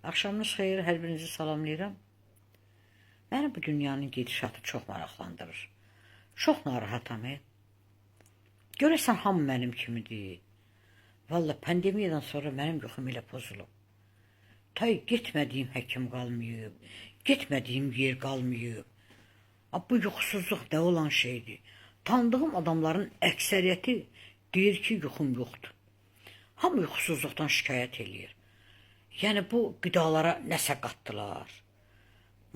Axşamınız xeyir, hər birinizi salamlayıram. Məni bu dünyanın gedişatı çox maraqlandırır. Çox narahatam. E. Görəsən hamı mənim kimidir. Valla pandemiyadan sonra mənim yuxum elə pozulub. Tay getmədiyim həkim qalmayıb, getmədiyim yer qalmayıb. Bu yuxusuzluq nə olan şeydir? Tanıdığım adamların əksəriyyəti deyir ki, yuxum yoxdur. Hamı yuxusuzluqdan şikayət eləyir. Yəni bu qidalara nəsə qatdılar.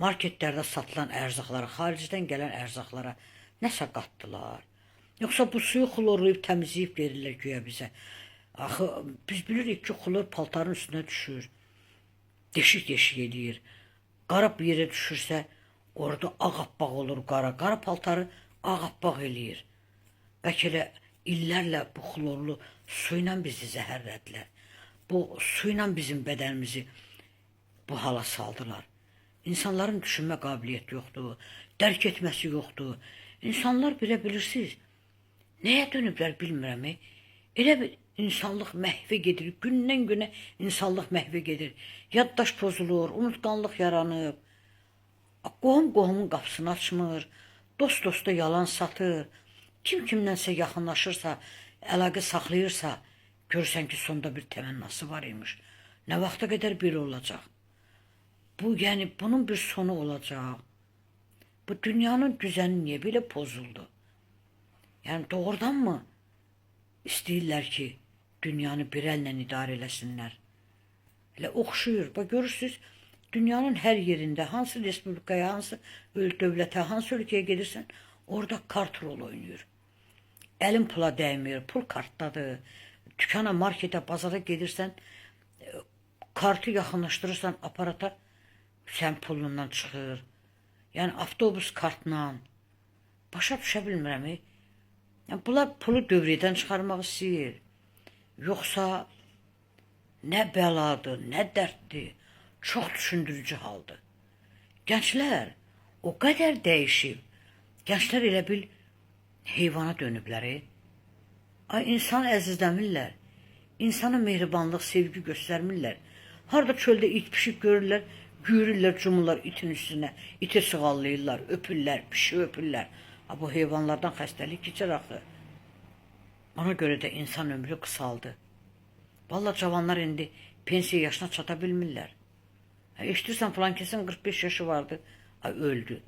Marketlərdə satılan ərzaqlara, xaricdən gələn ərzaqlara nəsə qatdılar. Yoxsa bu suyu xlorlayıb təmizləyib verirlər güya bizə. Axı biz bilirik ki, xlor paltarın üstünə düşür. Deşik-deşik eləyir. Qara bir yerə düşürsə, orada ağappaq olur qara. Qara paltarı ağappaq eləyir. Bəlkə elə illərlə bu xlorlu su ilə bizi zəhərlədilər. Bu su ilə bizim bədənimizi bu hala saldılar. İnsanların düşünmə qabiliyyəti yoxdur, dərk etməsi yoxdur. İnsanlar belə bilirsiniz, nəyə dönüblər bilmirəm. Elə bir insanlıq məhvə gedir, gündən günə insanlıq məhvə gedir. Yaddaş pozulur, unutqanlıq yaranıb. Qohum qohumun qapısını açmır, dost dosta yalan satır. Kim kimdənsə yaxınlaşırsa, əlaqə saxlayırsa, görürsən ki, sonda bir təmənnası var imiş. Nə vaxta qədər bir olacaq? Bu yəni bunun bir sonu olacaq. Bu dünyanın düzəni niyə belə pozuldu? Yəni doğrudan mı istəyirlər ki, dünyanı bir əllə idarə eləsinlər? Elə oxşuyur. Bax görürsüz, dünyanın hər yerində hansı respublikaya, hansı öl dövlətə, hansı ölkəyə gedirsən, orada kart rol oynayır. Əlin pula dəymir, pul kartdadır. Dükana, marketə, bazara gedirsən, e, kartı yaxınlaşdırırsan aparata, sən pulundan çıxır. Yəni avtobus kartla. Başa düşə bilmirəm. e. Yəni bunlar pulu dövrədən çıxarmaq istəyir. Yoxsa nə bəladır, nə dərddir. Çox düşündürücü haldır. Gənclər o qədər dəyişib. Gənclər elə bil heyvana dönüblər. E. Ay insan əzizləmirlər. İnsana mehribanlıq, sevgi göstərmirlər. Harda çöldə it pişik görürlər, güyürürlər, cumurlar itin üstünə, iti sığallayırlar, öpürlər, pişik öpürlər. Ha, bu heyvanlardan xəstəlik keçir axı. Ona görə də insan ömrü qısaldı. Vallahi cavanlar indi pensiya yaşına çata bilmirlər. Ha, eşidirsən falan kesin 45 yaşı vardı, ay öldü.